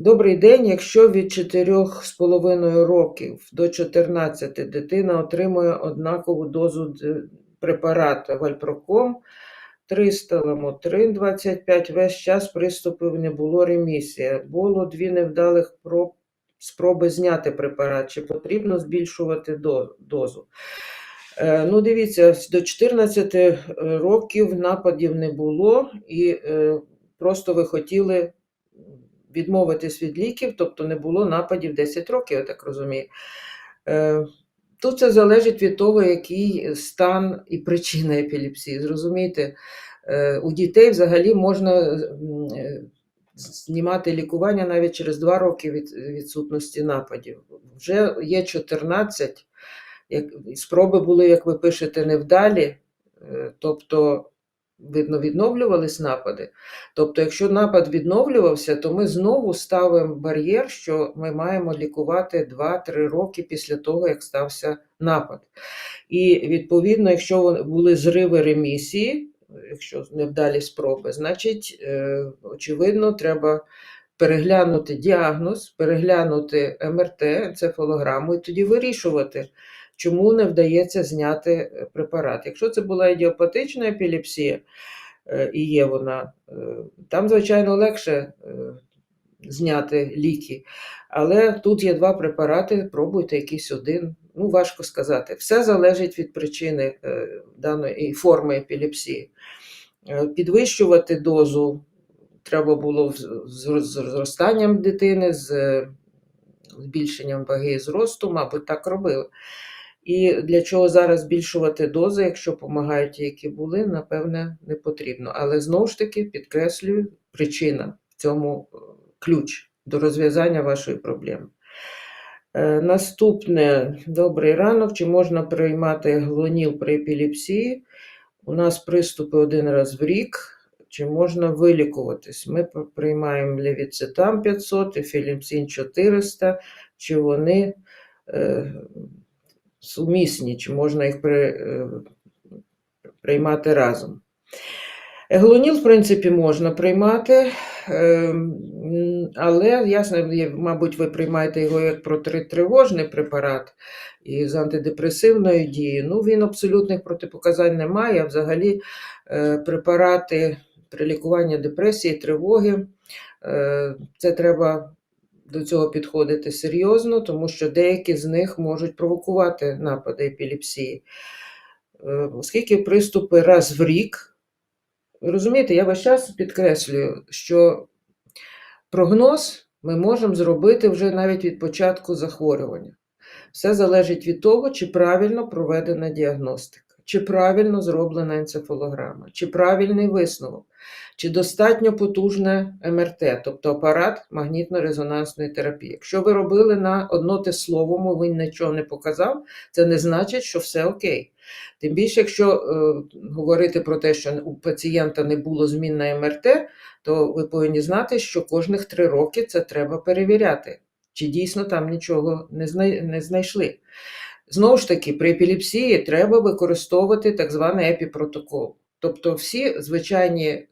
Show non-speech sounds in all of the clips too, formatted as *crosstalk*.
Добрий день. Якщо від 4,5 років до 14 дитина отримує однакову дозу препарату Вальпроком 300, ламотрин 25, весь час приступів не було ремісія. Було дві невдалих проб, спроби зняти препарат. Чи потрібно збільшувати дозу? Е, Ну, дивіться, до 14 років нападів не було, і е, просто ви хотіли відмовитись від ліків, тобто не було нападів 10 років, я так розумію. Е, Тут це залежить від того, який стан і причина епілепсії. Зрозумієте, Е, у дітей взагалі можна е, знімати лікування навіть через 2 роки від відсутності нападів. Вже є 14, як, спроби були, як ви пишете, невдалі, тобто, видно, відновлювались напади. Тобто, якщо напад відновлювався, то ми знову ставимо бар'єр, що ми маємо лікувати 2-3 роки після того, як стався напад. І відповідно, якщо були зриви ремісії, якщо невдалі спроби, значить, е, очевидно, треба переглянути діагноз, переглянути МРТ, енцефалограму і тоді вирішувати, чому не вдається зняти е, препарат. Якщо це була ідіопатична епілепсія, е, і є вона, е, там, звичайно, легше зняти ліки. Але тут є два препарати, пробуйте якийсь один. Ну, важко сказати. Все залежить від причини даної форми епілепсії. Підвищувати дозу треба було з- зростанням дитини, з збільшенням ваги і зросту, мабуть, так робили. І для чого зараз збільшувати дози, якщо допомагають ті, які були, напевне, не потрібно. Але знову ж таки підкреслюю, причина в цьому е, ключ до розв'язання вашої проблеми. Е, Наступне добрий ранок. Чи можна приймати глоніл при епілепсії? У нас приступи один раз в рік. Чи можна вилікуватись? Ми приймаємо левіцетам 500 і філімсін 400. Чи вони е, сумісні, чи можна їх при, е, приймати разом? Глоніл, в принципі, можна приймати, ем, але ясно, мабуть, ви приймаєте його як протитривожний препарат і з антидепресивною дією. Ну, він абсолютних протипоказань не має. Взагалі, е, препарати при лікуванні депресії, тривоги, е, це треба до цього підходити серйозно, тому що деякі з них можуть провокувати напади епілепсії. Е, Оскільки приступи раз в рік. Розумієте, я весь час підкреслюю, що прогноз ми можемо зробити вже навіть від початку захворювання. Все залежить від того, чи правильно проведена діагностика, чи правильно зроблена енцефалограма, чи правильний висновок, чи достатньо потужне МРТ, тобто апарат магнітно-резонансної терапії. Якщо ви робили на однотисловому, він нічого не показав, це не значить, що все окей. Тим більше, якщо е, говорити про те, що у пацієнта не було змін на МРТ, то ви повинні знати, що кожних три роки це треба перевіряти, чи дійсно там нічого не, знай, не знайшли. Знову ж таки, при епілепсії треба використовувати так званий епіпротокол. Тобто всі звичайні е,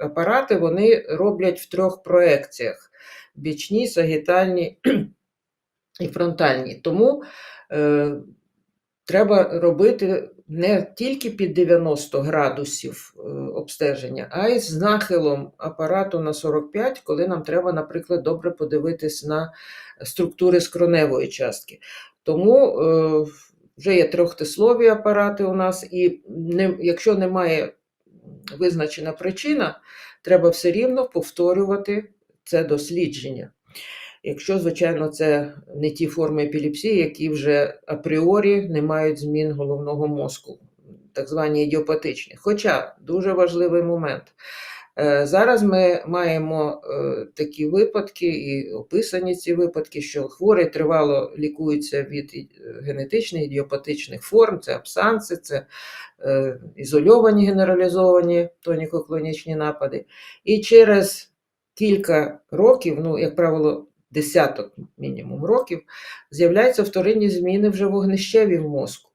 апарати вони роблять в трьох проекціях: бічні, сагітальні і фронтальні. Тому е, треба робити не тільки під 90 градусів е, обстеження, а й з нахилом апарату на 45, коли нам треба, наприклад, добре подивитись на структури скроневої частки. Тому е, вже є трьохтислові апарати у нас, і не, якщо немає визначена причина, треба все рівно повторювати це дослідження. Якщо, звичайно, це не ті форми епілепсії, які вже апріорі не мають змін головного мозку, так звані ідіопатичні. Хоча дуже важливий момент. Е, Зараз ми маємо е, такі випадки, і описані ці випадки, що хворий тривало лікується від генетичних ідіопатичних форм, це абсанси, це е, ізольовані генералізовані тоніко-клонічні напади. І через кілька років, ну, як правило, десяток мінімум років, з'являються вторинні зміни вже вогнищеві в мозку.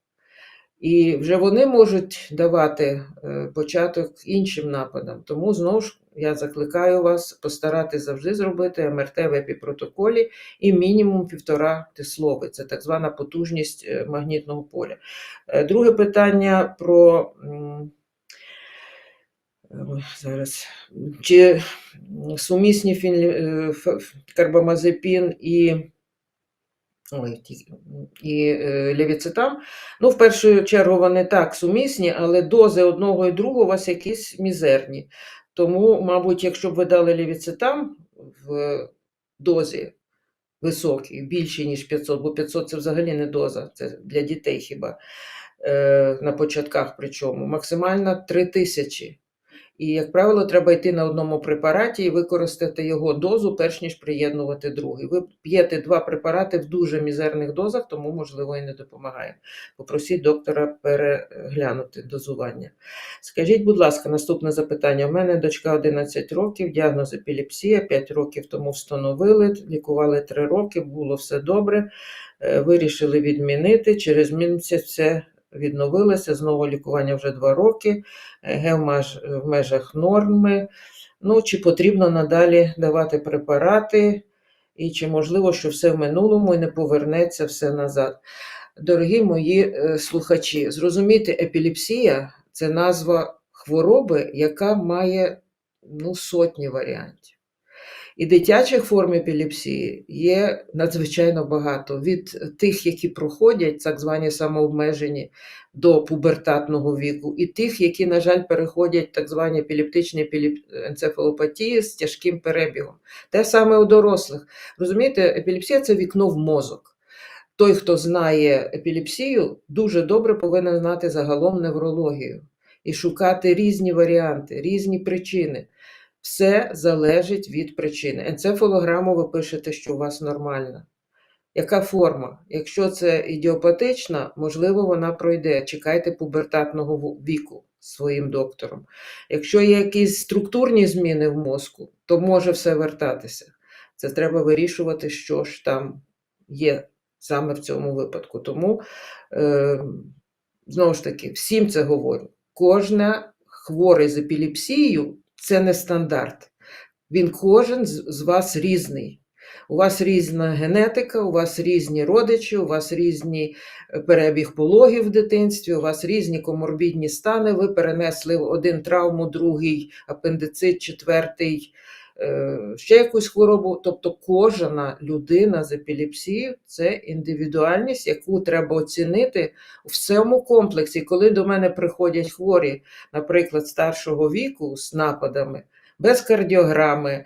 І вже вони можуть давати е, початок іншим нападам. Тому знову ж я закликаю вас постарати завжди зробити МРТ в епіпротоколі і мінімум півтора теслови. Це так звана потужність е, магнітного поля. Е, Друге питання про зараз чи сумісні фінлі... е, ф- ф- карбамазепін і, і е, левіцетам. Ну, в першу чергу вони так сумісні, але дози одного і другого у вас якісь мізерні. Тому, мабуть, якщо б ви дали левіцетам в дозі високій, більшій, ніж 500, бо 500 це взагалі не доза, це для дітей хіба е, на початках причому, максимально 3000. І, як правило, треба йти на одному препараті і використати його дозу, перш ніж приєднувати другий. Ви п'єте два препарати в дуже мізерних дозах, тому, можливо, і не допомагає. Попросіть доктора переглянути дозування. Скажіть, будь ласка, наступне запитання. У мене дочка 11 років, діагноз епілепсія, 5 років тому встановили, лікували 3 роки, було все добре. Е, Вирішили відмінити. Через місяць все відновилося. Знову лікування вже 2 роки. ЕГ в межах норми. Ну, чи потрібно надалі давати препарати, і чи можливо, що все в минулому і не повернеться все назад. Дорогі мої е, слухачі, зрозумійте, епілепсія це назва хвороби, яка має ну, сотні варіантів. І дитячих форм епілепсії є надзвичайно багато. Від тих, які проходять, так звані самообмежені до пубертатного віку, і тих, які, на жаль, переходять так звані епілептичні епілеп- енцефалопатії з тяжким перебігом. Те саме у дорослих. Розумієте, епілепсія це вікно в мозок. Той, хто знає епілепсію, дуже добре повинен знати загалом неврологію і шукати різні варіанти, різні причини. Все залежить від причини. Енцефалограму ви пишете, що у вас нормальна. Яка форма? Якщо це ідіопатична, можливо, вона пройде. Чекайте пубертатного віку своїм доктором. Якщо є якісь структурні зміни в мозку, то може все вертатися. Це треба вирішувати, що ж там є саме в цьому випадку. Тому, е, знову ж таки, всім це говорю. Кожна хворий з епілепсією це не стандарт. Він кожен з вас різний. У вас різна генетика, у вас різні родичі, у вас різний е, перебіг пологів в дитинстві, у вас різні коморбідні стани. Ви перенесли один травму, другий апендицит, четвертий ще якусь хворобу. Тобто кожна людина з епілепсією це індивідуальність, яку треба оцінити в всьому комплексі. Коли до мене приходять хворі, наприклад, старшого віку з нападами, без кардіограми, е,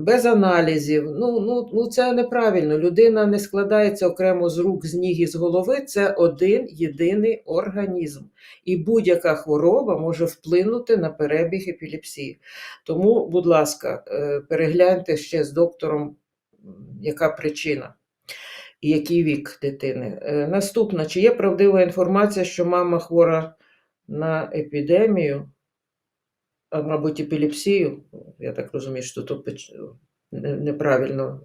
без аналізів. Ну, ну, ну це неправильно. Людина не складається окремо з рук, з ніг і з голови. Це один єдиний організм. І будь-яка хвороба може вплинути на перебіг епілепсії. Тому, будь ласка, е, перегляньте ще з доктором, яка причина. Який вік дитини. Е, Наступна, чи є правдива інформація, що мама хвора на епідемію, мабуть, епілепсію? Я так розумію, що тут неправильно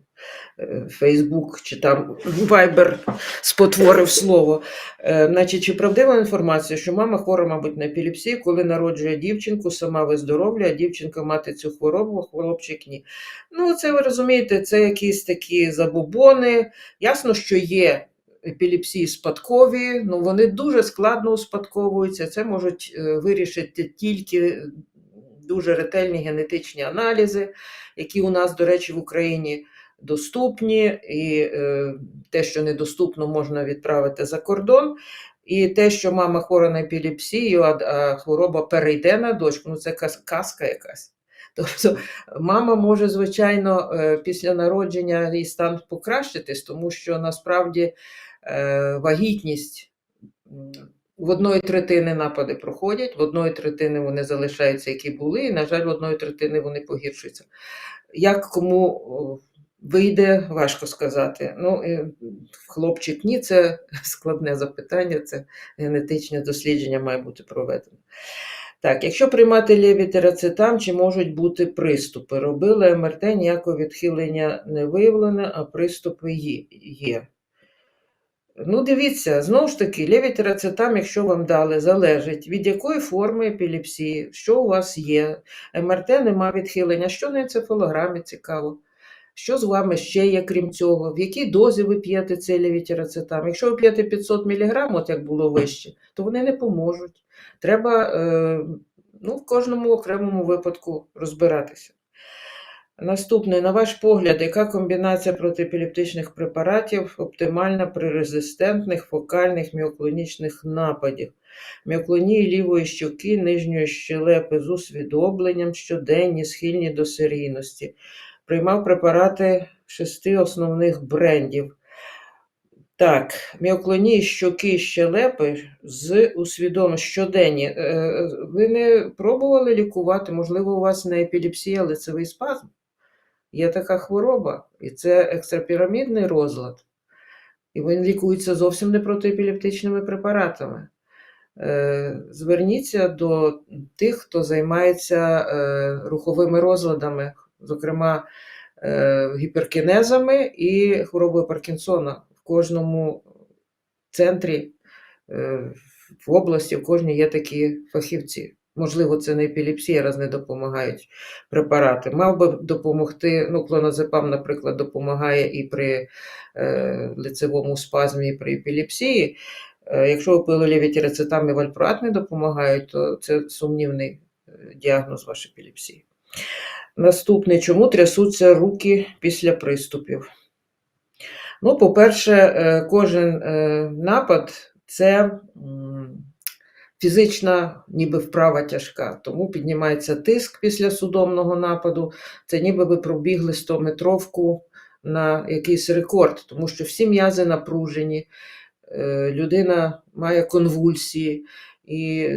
Фейсбук чи там Вайбер спотворив слово. Е, Значить, чи правдива інформація, що мама хвора, мабуть, на епілепсію, коли народжує дівчинку, сама виздоровлює, а дівчинка мати цю хворобу, а хлопчик ні. Ну, це ви розумієте, це якісь такі забобони. Ясно, що є епілепсії спадкові, ну вони дуже складно успадковуються. Це можуть е, вирішити тільки дуже ретельні генетичні аналізи, які у нас, до речі, в Україні доступні, і е, те, що недоступно, можна відправити за кордон. І те, що мама хвора на епілепсію, а, хвороба перейде на дочку, ну це казка якась. Тобто мама може, звичайно, е, після народження її стан покращитись, тому що насправді е, вагітність в одної третини напади проходять, в одної третини вони залишаються, які були, і, на жаль, в одної третини вони погіршуються. Як кому вийде, важко сказати. Ну, хлопчик ні, це *laughs* складне запитання, це генетичне дослідження має бути проведено. Так, якщо приймати левітерацетам, чи можуть бути приступи? Робили МРТ, ніякого відхилення не виявлено, а приступи є. Ну, дивіться, знову ж таки, левітирацетам, якщо вам дали, залежить від якої форми епілепсії, що у вас є. МРТ нема відхилення, що на енцефалограмі цікаво. Що з вами ще є, крім цього? В якій дозі ви п'єте цей левітирацетам? Якщо ви п'єте 500 мг, от як було вище, то вони не поможуть. Треба е, ну, в кожному окремому випадку розбиратися. Наступне, на ваш погляд, яка комбінація протиепілептичних препаратів оптимальна при резистентних фокальних міоклонічних нападів? Міоклонії лівої щоки, нижньої щелепи з усвідомленням, щоденні, схильні до серійності. Приймав препарати шести основних брендів. Так, міоклонії щоки щелепи з усвідомленням щоденні. Е, Ви не пробували лікувати? Можливо, у вас не епілепсія, лицевий спазм? Є така хвороба, і це екстрапірамідний розлад. І він лікується зовсім не протиепілептичними препаратами. Е, Зверніться до тих, хто займається е, руховими розладами, зокрема е, гіперкінезами і хворобою Паркінсона. В кожному центрі в області, в кожній є такі фахівці. Можливо, це не епілепсія, раз не допомагають препарати. Мав би допомогти, ну, клоназепам, наприклад, допомагає і при е, лицевому спазмі, і при епілепсії. Е, якщо ви пили левітірацетам і вальпроат не допомагають, то це сумнівний е, діагноз вашої епілепсії. Наступне, чому трясуться руки після приступів? Ну, по-перше, е, кожен е, напад це фізична, ніби вправа тяжка, тому піднімається тиск після судомного нападу. Це ніби ви пробігли 100-метровку на якийсь рекорд, тому що всі м'язи напружені, е, людина має конвульсії. І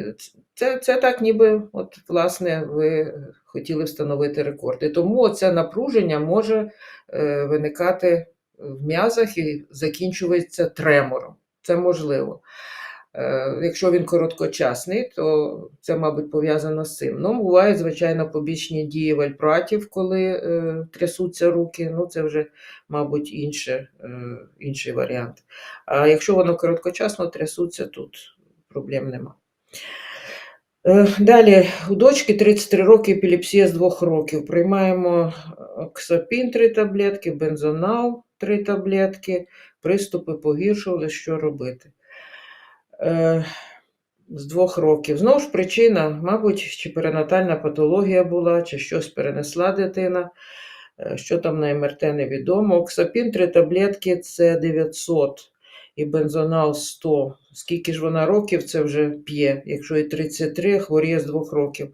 це, це так, ніби, от, власне, ви хотіли встановити рекорд. І тому це напруження може е, виникати в м'язах і закінчується тремором. Це можливо. Е, Якщо він короткочасний, то це, мабуть, пов'язано з цим. Ну, бувають, звичайно, побічні дії вальпратів, коли е, трясуться руки. Ну, це вже, мабуть, інше, е, інший варіант. А якщо воно короткочасно трясуться, тут проблем нема. Е, Далі, у дочки 33 роки, епілепсія з 2 років. Приймаємо оксапін 3 таблетки, бензонал 3 таблетки, приступи погіршували, що робити. Е, З 2 років. Знову ж причина, мабуть, чи перинатальна патологія була, чи щось перенесла дитина. Е, Що там на МРТ невідомо. Оксапін 3 таблетки це 900 і бензонал 100. Скільки ж вона років це вже п'є, якщо і 33, хворіє з 2 років.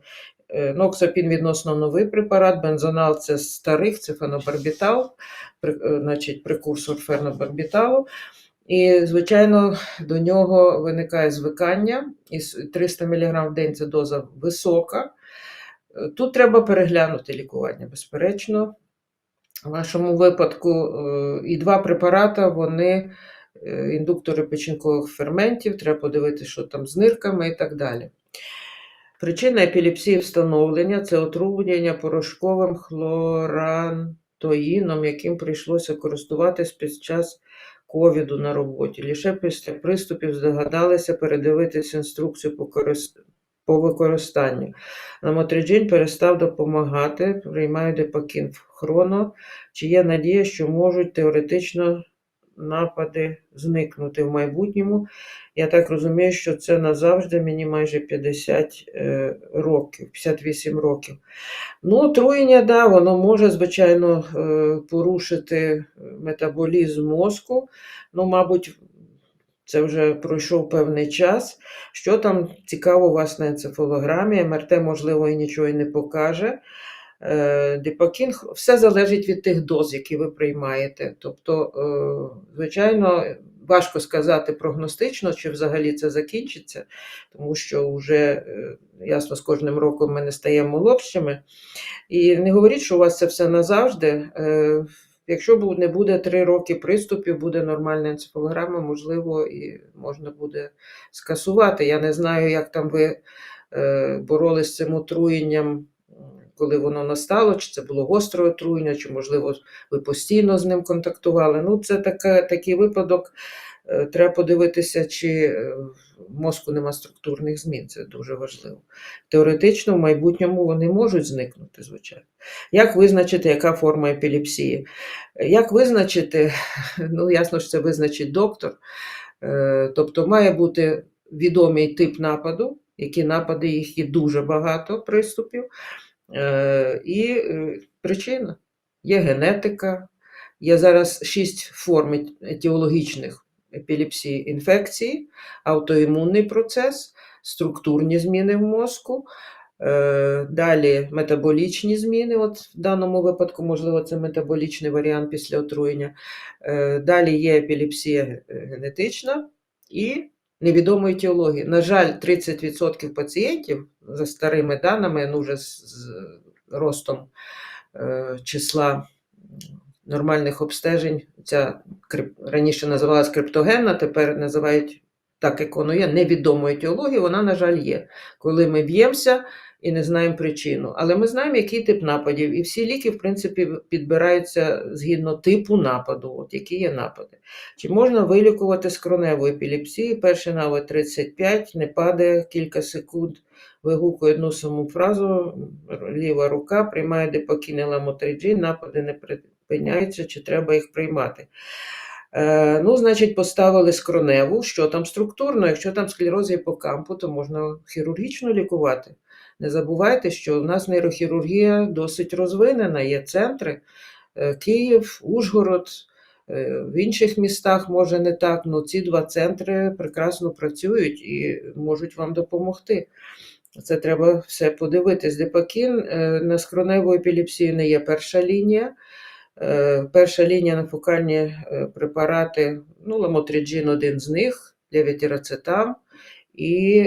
Е, Ну, оксапін відносно новий препарат, бензонал це старих, це фенобарбітал, значить прекурсор фенобарбіталу. І, звичайно, до нього виникає звикання, і 300 мг в день це доза висока. Тут треба переглянути лікування, безперечно. В вашому випадку е, і два препарати, вони е, індуктори печінкових ферментів, треба подивитися, що там з нирками і так далі. Причина епілепсії встановлення це отруєння порошковим хлорантоїном, яким прийшлося користуватись під час ковіду на роботі. Лише після приступів здогадалися передивитись інструкцію по, корист... по використанню. Намотриджин перестав допомагати, приймаю депакін хроно. Чи є надія, що можуть теоретично напади зникнути в майбутньому? Я так розумію, що це назавжди мені майже 50 е, років, 58 років. Ну, отруєння, да, воно може, звичайно, е, порушити метаболізм мозку. Ну, мабуть, це вже пройшов певний час. Що там цікаво у вас на енцефалограмі? МРТ, можливо, і нічого і не покаже. Е, все залежить від тих доз, які ви приймаєте. Тобто, е, звичайно, важко сказати прогностично, чи взагалі це закінчиться, тому що вже е, ясно, з кожним роком ми не стаємо молодшими. І не говоріть, що у вас це все назавжди. Якщо не буде три роки приступів, буде нормальна енцефалограма, можливо, і можна буде скасувати. Я не знаю, як там ви боролись з цим отруєнням, коли воно настало, чи це було гостре отруєння, чи, можливо, ви постійно з ним контактували. Ну, це така, такий випадок. Е, Треба подивитися, чи е, в мозку нема структурних змін. Це дуже важливо. Теоретично, в майбутньому вони можуть зникнути, звичайно. Як визначити, яка форма епілепсії? Як визначити? *laughs* Ну, ясно, що це визначить доктор. Е, Тобто має бути відомий тип нападу, які напади, їх є дуже багато приступів, і е, причина. Є генетика, є зараз шість форм ет- етіологічних епілепсії інфекції, аутоімунний процес, структурні зміни в мозку, е, далі метаболічні зміни. От в даному випадку, можливо, це метаболічний варіант після отруєння. Е, Далі є епілепсія генетична і невідомої теології. На жаль, 30% пацієнтів за старими даними, ну вже з, ростом е, числа нормальних обстежень, ця раніше називалась криптогенна, тепер називають так, як воно є, невідомої етіології, вона, на жаль, є. Коли ми б'ємося і не знаємо причину. Але ми знаємо, який тип нападів, і всі ліки, в принципі, підбираються згідно типу нападу, от які є напади. Чи можна вилікувати скроневу епілепсію? Перший навик 35, не падає кілька секунд, вигукує одну саму фразу, ліва рука приймає депокійний ламотриджин, напади не припиняються, чи треба їх приймати. Е, ну, значить, поставили скроневу, що там структурно, якщо там склероз гіпокампу, то можна хірургічно лікувати. Не забувайте, що в нас нейрохірургія досить розвинена, є центри, е, Київ, Ужгород, е, в інших містах може не так, але ці два центри прекрасно працюють і можуть вам допомогти. Це треба все подивитись. Депакін е, на скроневу епілепсію не є перша лінія. Перша лінія на фокальні препарати, ну, ламотріджин один з них, левітірацетам і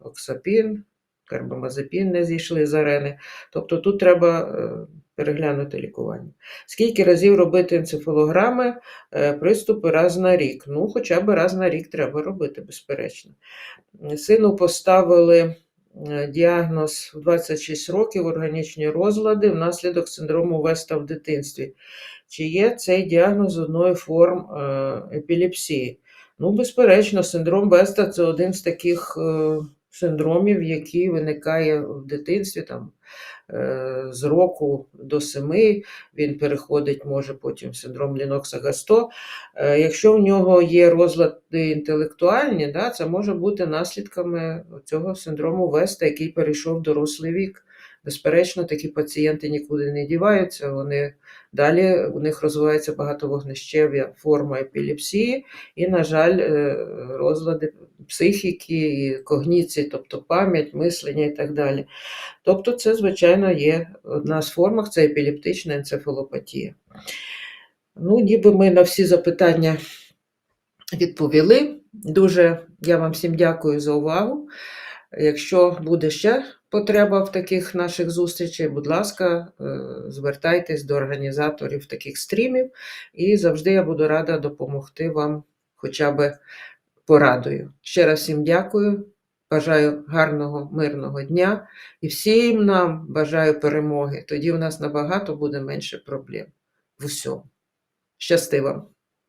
оксапін, карбамазепін не зійшли з арени. Тобто тут треба е, переглянути лікування. Скільки разів робити енцефалограми, е, приступи раз на рік? Ну, хоча б раз на рік треба робити, безперечно. Сину поставили е, діагноз в 26 років органічні розлади внаслідок синдрому Веста в дитинстві. Чи є цей діагноз одної форм епілепсії? Ну, безперечно, синдром Веста це один з таких синдромів, який виникає в дитинстві там, е, з року до семи. Він переходить, може потім в синдром Лінокса-Гасто. Е, Якщо в нього є розлади інтелектуальні, да, це може бути наслідками цього синдрому Веста, який перейшов в дорослий вік. Безперечно, такі пацієнти нікуди не діваються. Вони далі у них розвивається багатовогнищев'я форма епілепсії, і, на жаль, е, розлади психіки, і когніції, тобто пам'ять, мислення і так далі. Тобто, це, звичайно, є одна з форм, це епілептична енцефалопатія. Ну, ніби ми на всі запитання відповіли. Дуже я вам всім дякую за увагу. Якщо буде ще потреба в таких наших зустрічей, будь ласка, е, звертайтесь до організаторів таких стрімів, і завжди я буду рада допомогти вам хоча б порадою. Ще раз всім дякую. Бажаю гарного, мирного дня і всім нам бажаю перемоги. Тоді у нас набагато буде менше проблем в усьому. Щасти вам!